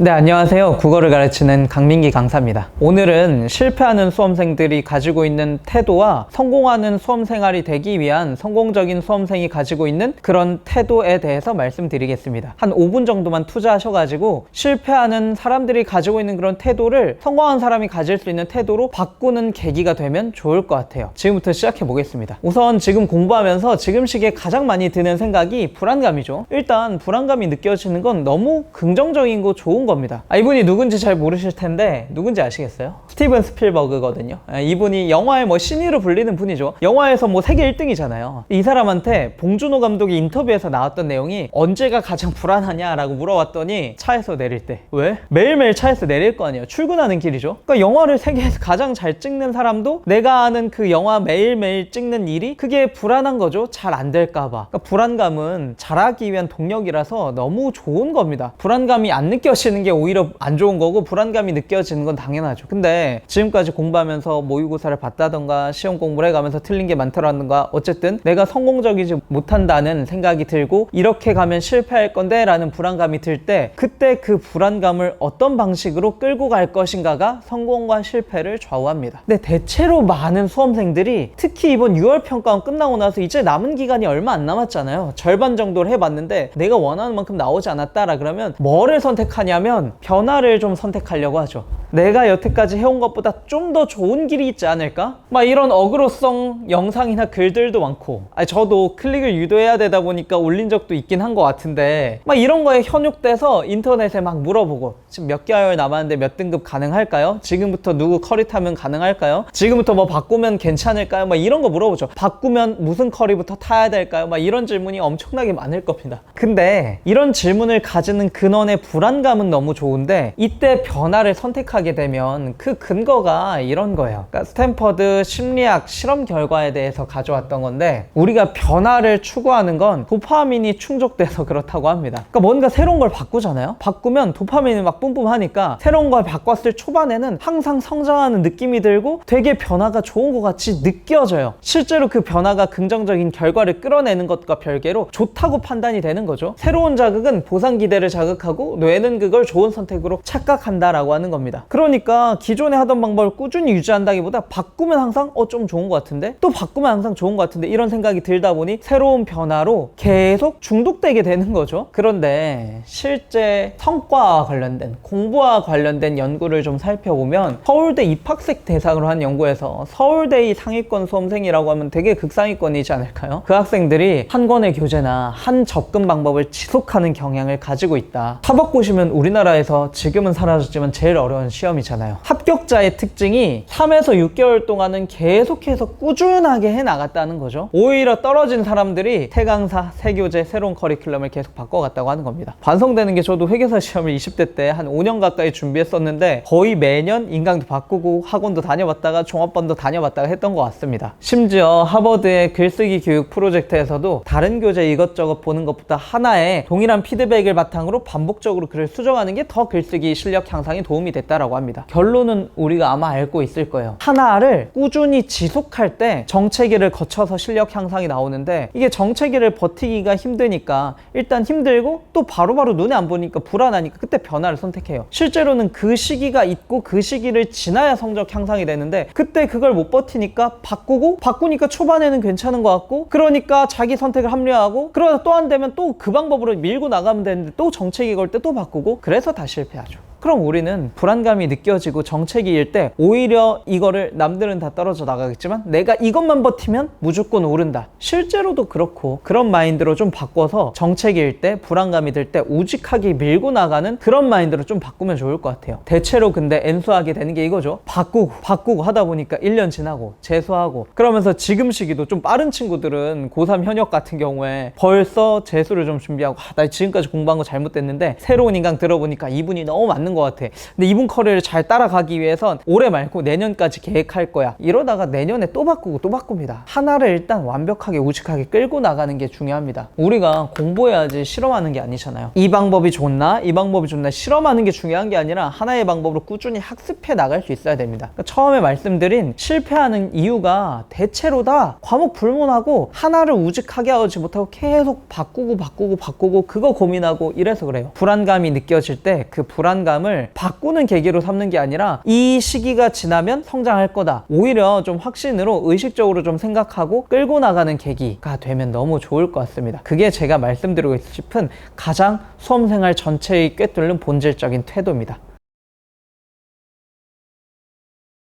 네, 안녕하세요. 국어를 가르치는 강민기 강사입니다. 오늘은 실패하는 수험생들이 가지고 있는 태도와 성공하는 수험생활이 되기 위한 성공적인 수험생이 가지고 있는 그런 태도에 대해서 말씀드리겠습니다. 한 5분 정도만 투자하셔가지고 실패하는 사람들이 가지고 있는 그런 태도를 성공한 사람이 가질 수 있는 태도로 바꾸는 계기가 되면 좋을 것 같아요. 지금부터 시작해 보겠습니다. 우선 지금 공부하면서 지금 시기에 가장 많이 드는 생각이 불안감이죠. 일단 불안감이 느껴지는 건 너무 긍정적인 거 좋은 겁니다. 아, 이분이 누군지 잘 모르실 텐데 누군지 아시겠어요? 스티븐 스필버그거든요. 아, 이분이 영화의 뭐 신이로 불리는 분이죠. 영화에서 뭐 세계 1등이잖아요. 이 사람한테 봉준호 감독이 인터뷰에서 나왔던 내용이 언제가 가장 불안하냐라고 물어봤더니 차에서 내릴 때. 왜? 매일매일 차에서 내릴 거 아니에요. 출근하는 길이죠. 그러니까 영화를 세계에서 가장 잘 찍는 사람도 내가 아는 그 영화 매일매일 찍는 일이 그게 불안한 거죠. 잘 안 될까봐. 그러니까 불안감은 잘하기 위한 동력이라서 너무 좋은 겁니다. 불안감이 안 느껴지는 게 오히려 안 좋은 거고 불안감이 느껴지는 건 당연하죠. 근데 지금까지 공부하면서 모의고사를 봤다던가 시험 공부를 해가면서 틀린 게 많더라든가 어쨌든 내가 성공적이지 못한다는 생각이 들고 이렇게 가면 실패할 건데 라는 불안감이 들 때 그때 그 불안감을 어떤 방식으로 끌고 갈 것인가가 성공과 실패를 좌우합니다. 근데 대체로 많은 수험생들이 특히 이번 6월 평가원 끝나고 나서 이제 남은 기간이 얼마 안 남았잖아요. 절반 정도를 해봤는데 내가 원하는 만큼 나오지 않았다라 그러면 뭐를 선택하냐면 변화를 좀 선택하려고 하죠. 내가 여태까지 해온 것보다 좀 더 좋은 길이 있지 않을까? 막 이런 어그로성 영상이나 글들도 많고 아니 저도 클릭을 유도해야 되다 보니까 올린 적도 있긴 한 것 같은데 막 이런 거에 현혹돼서 인터넷에 막 물어보고 지금 몇 개월 남았는데 몇 등급 가능할까요? 지금부터 누구 커리 타면 가능할까요? 지금부터 뭐 바꾸면 괜찮을까요? 막 이런 거 물어보죠 바꾸면 무슨 커리부터 타야 될까요? 막 이런 질문이 엄청나게 많을 겁니다 근데 이런 질문을 가지는 근원의 불안감은 너무 좋은데 이때 변화를 선택하 게 되면 그 근거가 이런 거예요. 그러니까 스탠퍼드 심리학 실험 결과에 대해서 가져왔던 건데 우리가 변화를 추구하는 건 도파민이 충족돼서 그렇다고 합니다. 그러니까 뭔가 새로운 걸 바꾸잖아요. 바꾸면 도파민이 막 뿜뿜하니까 새로운 걸 바꿨을 초반에는 항상 성장하는 느낌이 들고 되게 변화가 좋은 것 같이 느껴져요. 실제로 그 변화가 긍정적인 결과를 끌어내는 것과 별개로 좋다고 판단이 되는 거죠. 새로운 자극은 보상 기대를 자극하고 뇌는 그걸 좋은 선택으로 착각한다라고 하는 겁니다. 그러니까 기존에 하던 방법을 꾸준히 유지한다기보다 바꾸면 항상 어 좀 좋은 것 같은데 또 바꾸면 항상 좋은 것 같은데 이런 생각이 들다 보니 새로운 변화로 계속 중독되게 되는 거죠. 그런데 실제 성과와 관련된 공부와 관련된 연구를 좀 살펴보면 서울대 입학생 대상으로 한 연구에서 서울대의 상위권 수험생이라고 하면 되게 극상위권이지 않을까요? 그 학생들이 한 권의 교재나 한 접근 방법을 지속하는 경향을 가지고 있다. 사법고시면 우리나라에서 지금은 사라졌지만 제일 어려운 시험이잖아요. 합격자의 특징이 3에서 6개월 동안은 계속해서 꾸준하게 해 나갔다는 거죠. 오히려 떨어진 사람들이 새 강사, 새 교재, 새로운 커리큘럼을 계속 바꿔갔다고 하는 겁니다. 반성되는 게 저도 회계사 시험을 20대 때 한 5년 가까이 준비했었는데 거의 매년 인강도 바꾸고 학원도 다녀봤다가 종합반도 다녀봤다가 했던 것 같습니다. 심지어 하버드의 글쓰기 교육 프로젝트에서도 다른 교재 이것저것 보는 것보다 하나의 동일한 피드백을 바탕으로 반복적으로 글을 수정하는 게 더 글쓰기 실력 향상에 도움이 됐다라고 합니다. 결론은 우리가 아마 알고 있을 거예요. 하나를 꾸준히 지속할 때 정체기를 거쳐서 실력 향상이 나오는데 이게 정체기를 버티기가 힘드니까 일단 힘들고 또 바로바로 눈에 안 보니까 불안하니까 그때 변화를 선택해요. 실제로는 그 시기가 있고 그 시기를 지나야 성적 향상이 되는데 그때 그걸 못 버티니까 바꾸고 바꾸니까 초반에는 괜찮은 것 같고 그러니까 자기 선택을 합리화하고 그러다 또 안 되면 또 그 방법으로 밀고 나가면 되는데 또 정체기 걸때 또 바꾸고 그래서 다 실패하죠. 그럼 우리는 불안감이 느껴지고 정체기일 때 오히려 이거를 남들은 다 떨어져 나가겠지만 내가 이것만 버티면 무조건 오른다. 실제로도 그렇고 그런 마인드로 좀 바꿔서 정체기일 때 불안감이 들 때 우직하게 밀고 나가는 그런 마인드로 좀 바꾸면 좋을 것 같아요. 대체로 근데 엔수하게 되는 게 이거죠. 바꾸고 바꾸고 하다 보니까 1년 지나고 재수하고 그러면서 지금 시기도 좀 빠른 친구들은 고3 현역 같은 경우에 벌써 재수를 좀 준비하고 아, 나 지금까지 공부한 거 잘못됐는데 새로운 인강 들어보니까 이분이 너무 맞는 것것 같아. 근데 이분 커리를 잘 따라가기 위해선 올해 말고 내년까지 계획할 거야. 이러다가 내년에 또 바꾸고 또 바꿉니다. 하나를 일단 완벽하게 우직하게 끌고 나가는 게 중요합니다. 우리가 공부해야지 실험하는 게 아니잖아요. 이 방법이 좋나? 이 방법이 좋나? 실험하는 게 중요한 게 아니라 하나의 방법으로 꾸준히 학습해 나갈 수 있어야 됩니다. 그러니까 처음에 말씀드린 실패하는 이유가 대체로 다 과목 불문하고 하나를 우직하게 하지 못하고 계속 바꾸고 바꾸고 바꾸고 그거 고민하고 이래서 그래요. 불안감이 느껴질 때 그 불안 감을 바꾸는 계기로 삼는 게 아니라 이 시기가 지나면 성장할 거다. 오히려 좀 확신으로 의식적으로 좀 생각하고 끌고 나가는 계기가 되면 너무 좋을 것 같습니다. 그게 제가 말씀드리고 싶은 가장 수험생활 전체의 꿰뚫는 본질적인 태도입니다.